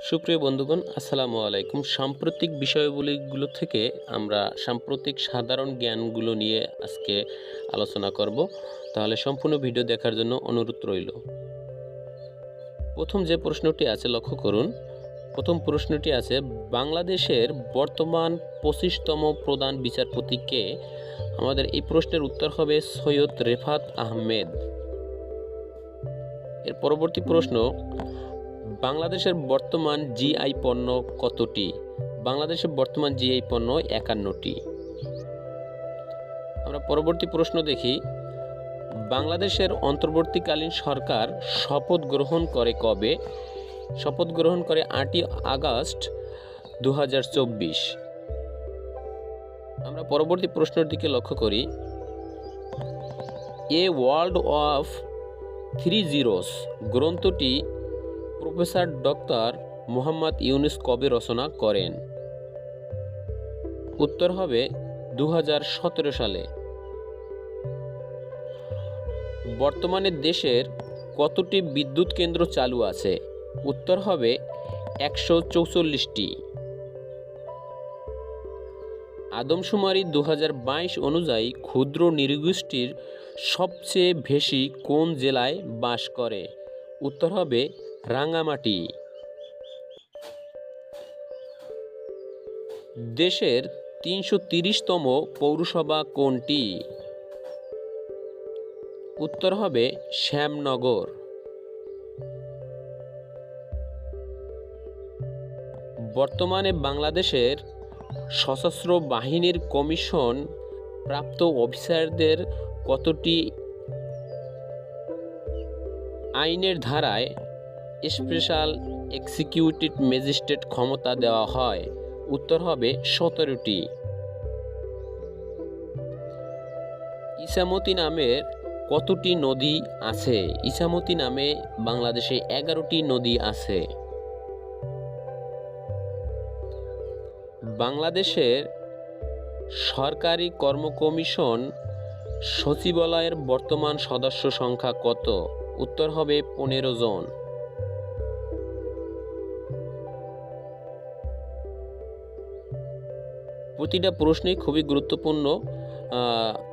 সুপ্রিয় বন্ধুগণ, আসসালামু আলাইকুম। সাম্প্রতিক বিষয়গুলিগুলো থেকে আমরা সাম্প্রতিক সাধারণ জ্ঞানগুলো নিয়ে আজকে আলোচনা করব। তাহলে সম্পূর্ণ ভিডিও দেখার জন্য অনুরোধ রইল। প্রথম যে প্রশ্নটি আছে, লক্ষ্য করুন। প্রথম প্রশ্নটি আছে, বাংলাদেশের বর্তমান পঁচিশতম প্রধান বিচারপতি কে? আমাদের এই প্রশ্নের উত্তর হবে সৈয়দ রেফাত আহমেদ। এর পরবর্তী প্রশ্ন বাংলাদেশের বর্তমান জিআই পণ্য কতটি? বাংলাদেশের বর্তমান জিআই পণ্য একান্নটি। আমরা পরবর্তী প্রশ্ন দেখি, বাংলাদেশের অন্তর্বর্তীকালীন সরকার শপথ গ্রহণ করে কবে? শপথ গ্রহণ করে আটই আগস্ট দু হাজার চব্বিশ। আমরা পরবর্তী প্রশ্নের দিকে লক্ষ্য করি, a world of three zeros গ্রন্থটি প্রফেসর ডক্টর মোহাম্মদ ইউনুস কবে রচনা করেন? উত্তর হবে দু হাজার সতেরো সালে। বর্তমানে দেশের কতটি বিদ্যুৎ কেন্দ্র চালু আছে? উত্তর হবে একশো চৌচল্লিশটি। আদমশুমারি দু হাজার বাইশ অনুযায়ী ক্ষুদ্র নৃগোষ্ঠীর সবচেয়ে বেশি কোন জেলায় বাস করে? উত্তর হবে রাঙামাটি। দেশের তিনশো তিরিশতম পৌরসভা কোনটি? উত্তর হবে শ্যামনগর। বর্তমানে বাংলাদেশের সশস্ত্র বাহিনীর কমিশন প্রাপ্ত অফিসারদের কতটি আইনের ধারায় স্পেশাল এক্সিকিউটিভ ম্যাজিস্ট্রেট ক্ষমতা দেওয়া হয়। উত্তর হবে সতেরোটি। ইসামতি নামের কতটি নদী আছে? ইসামতি নামে বাংলাদেশে এগারোটি নদী আছে। বাংলাদেশের সরকারি কর্ম কমিশন সচিবালয়ের বর্তমান সদস্য সংখ্যা কত? উত্তর হবে পনেরো জন। প্রতিটা প্রশ্নই খুবই গুরুত্বপূর্ণ।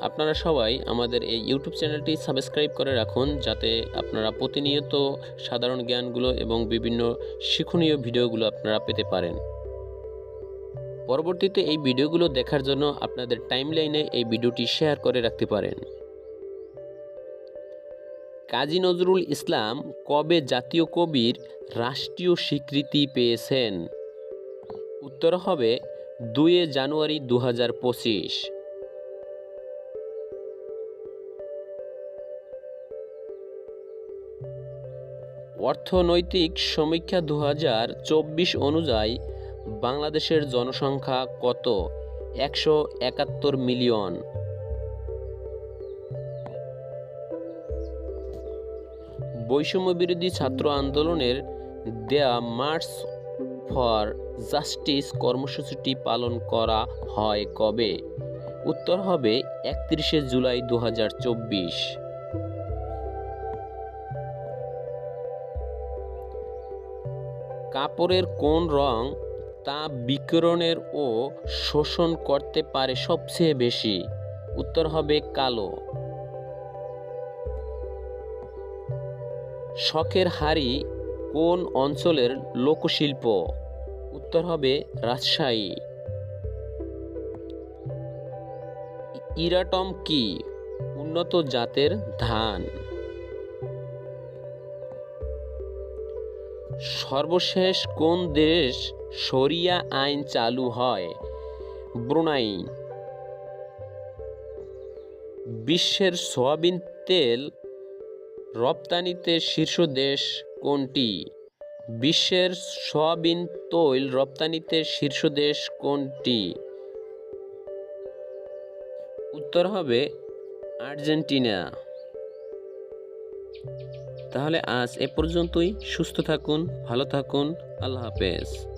আপনারা সবাই আমাদের এই ইউটিউব চ্যানেলটি সাবস্ক্রাইব করে রাখুন যাতে আপনারা প্রতিনিয়ত সাধারণ জ্ঞানগুলো এবং বিভিন্ন শিক্ষণীয় ভিডিওগুলো আপনারা পেতে পারেন। পরবর্তীতে এই ভিডিওগুলো দেখার জন্য আপনাদের টাইমলাইনে এই ভিডিওটি শেয়ার করে রাখতে পারেন। কাজী নজরুল ইসলাম কবে জাতীয় কবির রাষ্ট্রীয় স্বীকৃতি পেয়েছেন? উত্তর হবে দুয়ে জানুয়ারি দু হাজার পঁচিশ। অর্থনৈতিক সমীক্ষা দু হাজার চব্বিশ অনুযায়ী বাংলাদেশের জনসংখ্যা কত? একশো একাত্তর মিলিয়ন। বৈষম্য বিরোধী ছাত্র আন্দোলনের দেয়া মার্চ ফর জাস্টিস কর্মসূচিটি পালন করা হয় কবে? উত্তর হবে একত্রিশে জুলাই দু কাপড়ের কোন রং তা বিকিরণের ও শোষণ করতে পারে সবচেয়ে বেশি? উত্তর হবে কালো। শখের হাড়ি কোন অঞ্চলের লোকশিল্প? উত্তর হবে রাজশাহী। ইরাটম কি? উন্নত জাতের ধান। সর্বশেষ কোন দেশ শরিয়া আইন চালু হয়? ব্রুনাই। বিশ্বের সয়াবিন তেল রপ্তানিতে শীর্ষ দেশ কোনটি? বিশ্বের সয়াবিন তৈল রপ্তানিতে শীর্ষ দেশ কোনটি? উত্তর হবে আর্জেন্টিনা। তাহলে আজ এ পর্যন্তই। সুস্থ থাকুন, ভালো থাকুন। আল্লাহ হাফেজ।